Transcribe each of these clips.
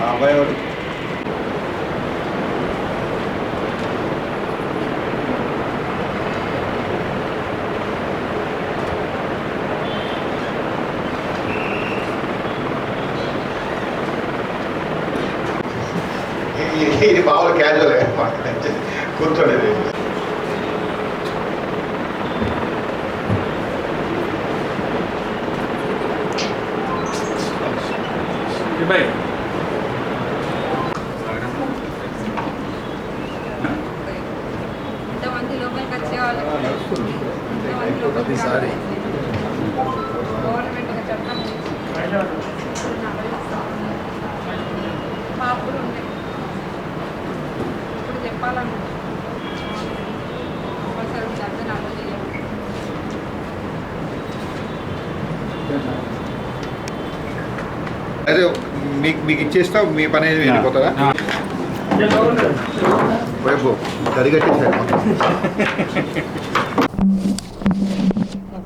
ఆ అబ్బాయి ఎవరు ఇది- ఇది మామూలు అదే మీకు మీకు ఇచ్చేస్తా మీ పని అనేది వెళ్ళిపోతుందా వైపు గడిగట్టేసారు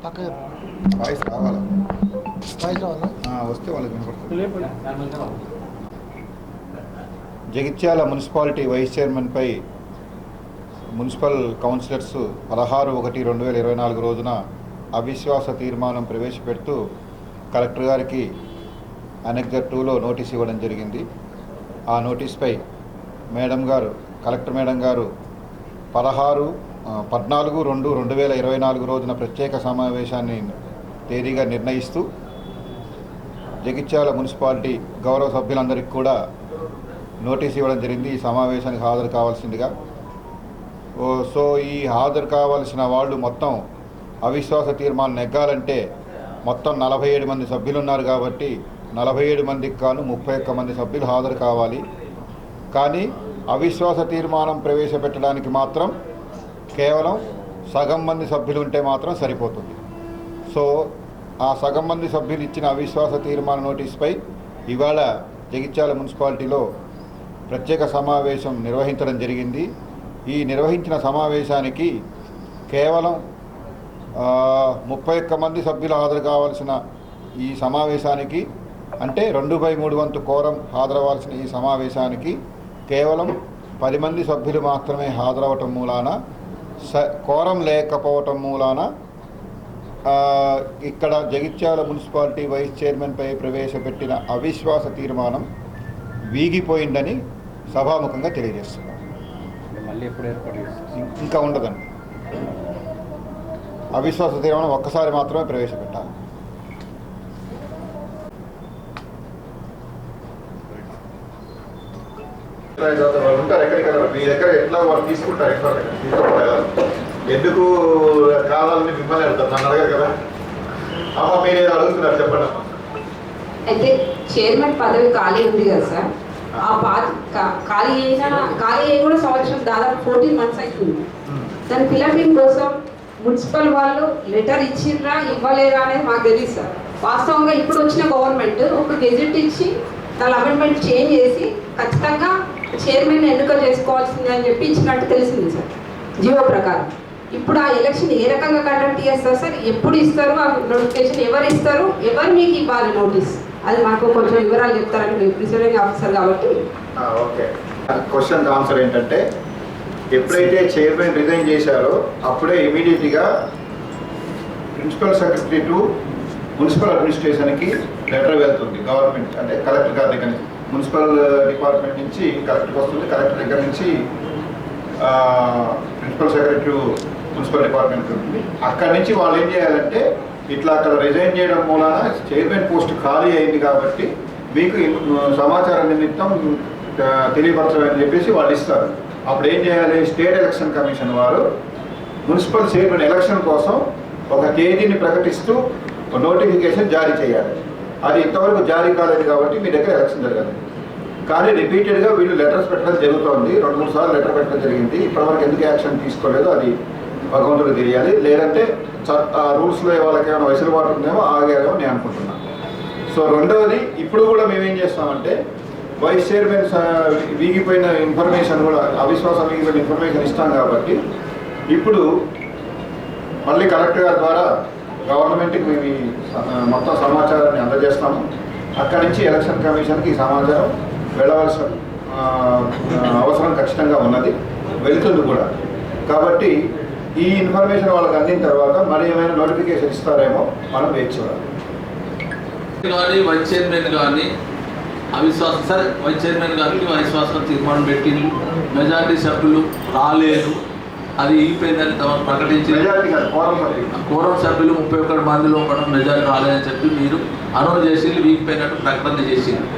పక్క వాయిస్ రావాలా? వాయిస్ రావాలా? ఆ, వస్తే వాళ్ళకి వినపడుతుంది. జగిత్యాల మున్సిపాలిటీ వైస్ చైర్మన్పై మున్సిపల్ కౌన్సిలర్స్ పదహారు ఒకటి రెండు వేల ఇరవై నాలుగు రోజున అవిశ్వాస తీర్మానం ప్రవేశపెడుతూ కలెక్టర్ గారికి అనెక్జర్ టూలో నోటీస్ ఇవ్వడం జరిగింది. ఆ నోటీస్పై మేడం గారు కలెక్టర్ మేడం గారు పదహారు పద్నాలుగు రెండు రెండు వేల ఇరవై నాలుగు రోజున ప్రత్యేక సమావేశాన్ని తేదీగా నిర్ణయిస్తూ జగిత్యాల మున్సిపాలిటీ గౌరవ సభ్యులందరికీ కూడా నోటీస్ ఇవ్వడం జరిగింది. ఈ సమావేశానికి హాజరు కావాల్సిందిగా. ఓ సో ఈ హాజరు కావాల్సిన వాళ్ళు మొత్తం అవిశ్వాస తీర్మానం నెగ్గాలంటే మొత్తం నలభై ఏడు మంది సభ్యులు ఉన్నారు కాబట్టి నలభై ఏడు మందికి కాను ముప్పై ఒక్క మంది సభ్యులు హాజరు కావాలి. కానీ అవిశ్వాస తీర్మానం ప్రవేశపెట్టడానికి మాత్రం కేవలం సగం మంది సభ్యులు ఉంటే మాత్రం సరిపోతుంది. సో ఆ సగం మంది సభ్యులు ఇచ్చిన అవిశ్వాస తీర్మాన నోటీస్పై ఇవాళ జగిత్యాల మున్సిపాలిటీలో ప్రత్యేక సమావేశం నిర్వహించడం జరిగింది. ఈ నిర్వహించిన సమావేశానికి కేవలం ముప్పై ఒక్క మంది సభ్యులు హాజరు కావాల్సిన ఈ సమావేశానికి అంటే రెండు బై మూడు వంతు కోరం హాజరవ్వాల్సిన ఈ సమావేశానికి కేవలం పది మంది సభ్యులు మాత్రమే హాజరవటం మూలాన స కోరం లేకపోవటం మూలాన ఇక్కడ జగిత్యాల మున్సిపాలిటీ వైస్ చైర్మన్పై ప్రవేశపెట్టిన అవిశ్వాస తీర్మానం వీగిపోయిందని సభాముఖంగా తెలియజేస్తున్నాం మళ్ళీ ఎప్పుడు ఏర్పాటు ఇంకా ఉండదండి. అవిశ్వాస తీర్మానం ఒక్కసారి మాత్రమే ప్రవేశపెట్టాలి. ఉంటారు మీ దగ్గర ఎట్లా వాళ్ళు తీసుకుంటారు? తీసుకుంటారు ఎందుకు కావాలని మిమ్మల్ని అడుగుతారు? నన్ను అడగరు కదా. అమ్మ మీరు ఏదో అడుగుతున్నారు చెప్పండి అమ్మా. అయితే చైర్మన్ పదవి ఖాళీ ఉంది కదా సార్. ఆ. పాత ఖాళీ అయిన ఖాళీ అయి కూడా సంవత్సరం దాదాపు ఫోర్టీన్ మంత్స్ అవుతుంది దాని ఫిలపింగ్ కోసం మున్సిపల్ వాళ్ళు లెటర్ ఇచ్చిర్రా ఇవ్వలేరా అనేది మాకు తెలియదు సార్. వాస్తవంగా ఇప్పుడు వచ్చిన గవర్నమెంట్ ఒక గెజెట్ ఇచ్చి దాని అమెండ్మెంట్ చేంజ్ చేసి ఖచ్చితంగా చైర్మన్ ఎన్నిక చేసుకోవాల్సింది అని చెప్పి ఇచ్చినట్టు తెలిసింది సార్. జియో ప్రకారం. ఇప్పుడు ఆ ఎలక్షన్ ఏ రకంగా కండక్ట్ చేస్తారు సార్? ఎప్పుడు ఇస్తారు ఆ నోటిఫికేషన్ ఎవరు ఇస్తారు? ఎవరు మీకు ఇవ్వాలి నోటీస్ అది మాకు కొంచెం వివరాలు చెప్తారంటే ప్రిసైడింగ్ ఆఫీసర్ కాబట్టి. ఓకే. క్వశ్చన్ ఆన్సర్ ఏంటంటే ఎప్పుడైతే చైర్మన్ రిజైన్ చేశారో అప్పుడే ఇమీడియట్గా ప్రిన్సిపల్ సెక్రటరీ టు మున్సిపల్ అడ్మినిస్ట్రేషన్కి లెటర్ వెళ్తుంది గవర్నమెంట్ అంటే కలెక్టర్ గారి దగ్గర నుంచి. మున్సిపల్ డిపార్ట్మెంట్ నుంచి కలెక్టర్కి వస్తుంది కలెక్టర్ దగ్గర నుంచి ప్రిన్సిపల్ సెక్రటరీ మున్సిపల్ డిపార్ట్మెంట్ ఉంటుంది. అక్కడి నుంచి వాళ్ళు ఏం చేయాలంటే ఇట్లా అక్కడ రిజైన్ చేయడం మూలాన చైర్మన్ పోస్ట్ ఖాళీ అయింది కాబట్టి మీకు సమాచారం నిమిత్తం ఆ, తెలియపరచమని చెప్పేసి వాళ్ళు ఇస్తారు. అప్పుడు ఏం చేయాలి? స్టేట్ ఎలక్షన్ కమిషన్ వారు మున్సిపల్ చైర్మన్ ఎలక్షన్ కోసం ఒక తేదీని ప్రకటిస్తూ ఒక నోటిఫికేషన్ జారీ చేయాలి. అది ఇంతవరకు జారీ కాలేదు కాబట్టి మీ దగ్గర ఎలక్షన్ జరగదు. కానీ రిపీటెడ్గా వీళ్ళు లెటర్స్ పెట్టడం జరుగుతోంది. రెండు మూడు సార్లు లెటర్ పెట్టడం జరిగింది. ఇప్పటివరకు ఎందుకు యాక్షన్ తీసుకోలేదో అది భగవంతుడికి తెలియాలి. లేదంటే చ- ఆ రూల్స్లో వాళ్ళకి ఏమైనా వెసులుబాటు ఉందేమో ఆగారేమో నేను అనుకుంటున్నాను సో రెండవది ఇప్పుడు కూడా మేమేం చేస్తామంటే వైస్ చైర్మన్ వీగిపోయిన ఇన్ఫర్మేషన్ కూడా అవిశ్వాసం వీగిపోయిన ఇన్ఫర్మేషన్ ఇస్తాం కాబట్టి ఇప్పుడు మళ్ళీ కలెక్టర్ గారి ద్వారా గవర్నమెంట్కి మేము ఈ మొత్తం సమాచారాన్ని అందజేస్తాము. అక్కడి నుంచి ఎలక్షన్ కమిషన్కి ఈ సమాచారం వెళ్ళవలసిన అవసరం ఖచ్చితంగా ఉన్నది. వెళుతుంది కూడా. కాబట్టి ఈ ఇన్ఫర్మేషన్ వాళ్ళకి అందిన తర్వాత మరి ఏమైనా నోటిఫికేషన్ ఇస్తారేమో మనం వేచి చూడాలి కానీ వైస్ చైర్మన్ కానీ అవిశ్వాసం సరే వైస్ చైర్మన్ గారికి అవిశ్వాసం తీర్మానం పెట్టిండ్రు. మెజార్టీ సభ్యులు రాలేదు. అది ఈపోయిందని తమను ప్రకటించి మెజారిటీ కాదు కోరం సభ్యులు. ముప్పై ఒకటి మందిలో మనం మెజార్టీ రాలేదని చెప్పి మీరు అనౌన్స్ చేసి వీగిపోయినట్టు ప్రకటన చేసిండ్రు.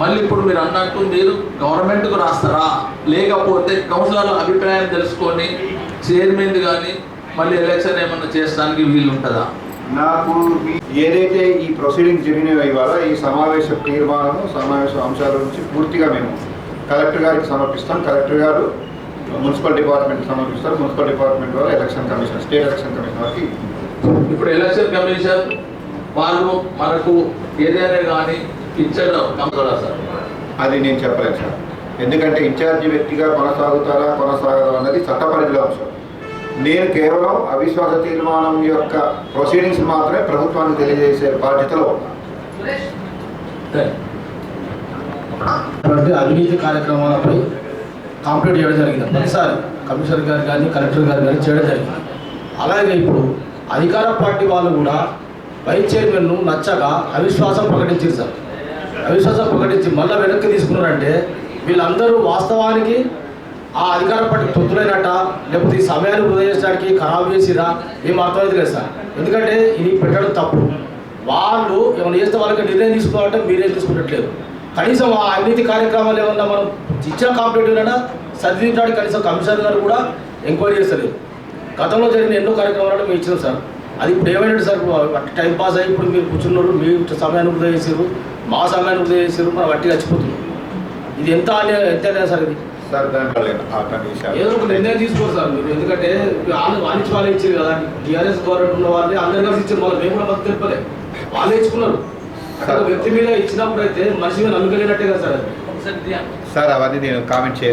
మళ్ళీ ఇప్పుడు మీరు అన్నట్టు మీరు గవర్నమెంట్కు రాస్తారా? లేకపోతే కౌన్సిలర్ల అభిప్రాయం తెలుసుకొని చైర్మన్ కానీ మళ్ళీ ఎలక్షన్ ఏమన్నా చేయడానికి వీలు ఉంటుందా నాకు ఏదైతే ఈ ప్రొసీడింగ్స్ జరిగినాయో ఇవాళ ఈ సమావేశ తీర్మానము సమావేశ అంశాల నుంచి పూర్తిగా మేము కలెక్టర్ గారికి సమర్పిస్తాం. కలెక్టర్ గారు మున్సిపల్ డిపార్ట్మెంట్ సమర్పిస్తారు. మున్సిపల్ డిపార్ట్మెంట్ ద్వారా election commission state election commission వారికి ఇప్పుడు ఎలక్షన్ కమిషన్ వాళ్ళు మనకు ఏదైనా కానీ ఇచ్చడం సార్? అది నేను చెప్పలేను సార్. ఎందుకంటే ఇన్ఛార్జి వ్యక్తిగా కొనసాగుతారా కొనసాగదా అన్నది చట్ట అంశం. నేను కేవలం అవిశ్వాస తీర్మానం యొక్క ప్రొసీడింగ్స్ మాత్రమే ప్రభుత్వానికి తెలియజేసే బాధ్యతలో ఉన్నాను అవినీతి కార్యక్రమాలపై కంప్లీట్ చేయడం జరిగింది. ప్రతిసారి కమిషనర్ గారు కానీ కలెక్టర్ గారు కానీ చేయడం జరిగింది. అలాగే ఇప్పుడు అధికార పార్టీ వాళ్ళు కూడా వైస్ చైర్మన్ను నచ్చగా అవిశ్వాసం ప్రకటించారు సార్. అవిశ్వాసం ప్రకటించి మళ్ళీ వెనక్కి తీసుకున్నారంటే వీళ్ళందరూ వాస్తవానికి ఆ అధికార పార్టీ తొత్తులైనట్ట లేకపోతే ఈ సమయాన్ని వృధా ఖరాబ్ చేసిరా ఏం అర్థమైంది కదా సార్. ఎందుకంటే ఇది పెట్టడం తప్పు. వాళ్ళు ఏమైనా చేస్తే వాళ్ళకి నిర్ణయం తీసుకోవాలంటే మీరేం తీసుకున్నట్లేదు కనీసం ఆ అవినీతి కార్యక్రమాలు ఏమన్నా మనం ఇచ్చిన కాంపిటేటివ్లైనా అయినా సరిదిద్దడానికి కనీసం కమిషనర్ గారు కూడా ఎంక్వైరీ చేస్తలేదు. గతంలో జరిగిన ఎన్నో కార్యక్రమాలు మేము ఇచ్చినాం సార్. అది ఇప్పుడు ఏమైనా సార్ టైం పాస్ అయ్యి ఇప్పుడు మీరు కూర్చున్నారు మీ సమయాన్ని వృధా చేసారు మా సమయాన్ని వృధా చేసారు మనం వట్టి చచ్చిపోతున్నాం. ఇది ఎంత అన్యాయం ఎంత అన్యాయం సార్ ఇది. సార్ ఏదో ఒక నిర్ణయం తీసుకోరు సార్ మీరు. ఎందుకంటే వాళ్ళు వాణిజ్య వాళ్ళు ఇచ్చారు కదా. టీఆర్ఎస్ గవర్నమెంట్ ఉన్న వాళ్ళని అందరు కలిసి ఇచ్చారు. వాళ్ళు మేము కూడా మాకు తెలిపలే. వాళ్ళే ఇచ్చుకున్నారు. అక్కడ వ్యక్తి మీద ఇచ్చినప్పుడు అయితే మనిషి మీద నమ్మకం లేనట్టే కదా సార్ సార్ అవన్నీ నేను కామెంట్ చేయలేదు.